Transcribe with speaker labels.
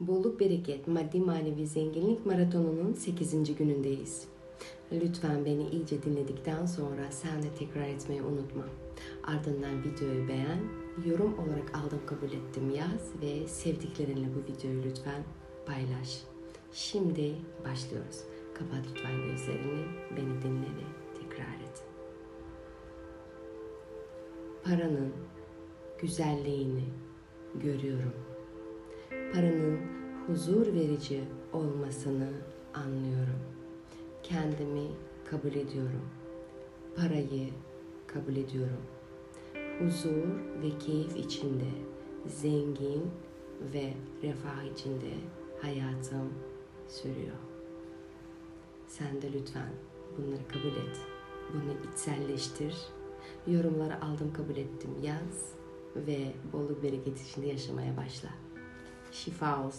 Speaker 1: Bolluk bereket, maddi manevi zenginlik maratonunun 8. günündeyiz. Lütfen beni iyice dinledikten sonra sen de tekrar etmeyi unutma. Ardından videoyu beğen, yorum olarak aldım kabul ettim yaz ve sevdiklerinle bu videoyu lütfen paylaş. Şimdi başlıyoruz. Kapat lütfen gözlerini, beni dinle ve tekrar et. Paranın güzelliğini görüyorum paranın huzur verici olmasını anlıyorum. Kendimi kabul ediyorum. Parayı kabul ediyorum. Huzur ve keyif içinde, zengin ve refah içinde hayatım sürüyor. Sen de lütfen bunları kabul et. Bunu içselleştir. Yorumları aldım kabul ettim yaz ve bolluk bereket içinde yaşamaya başla. 洗发露。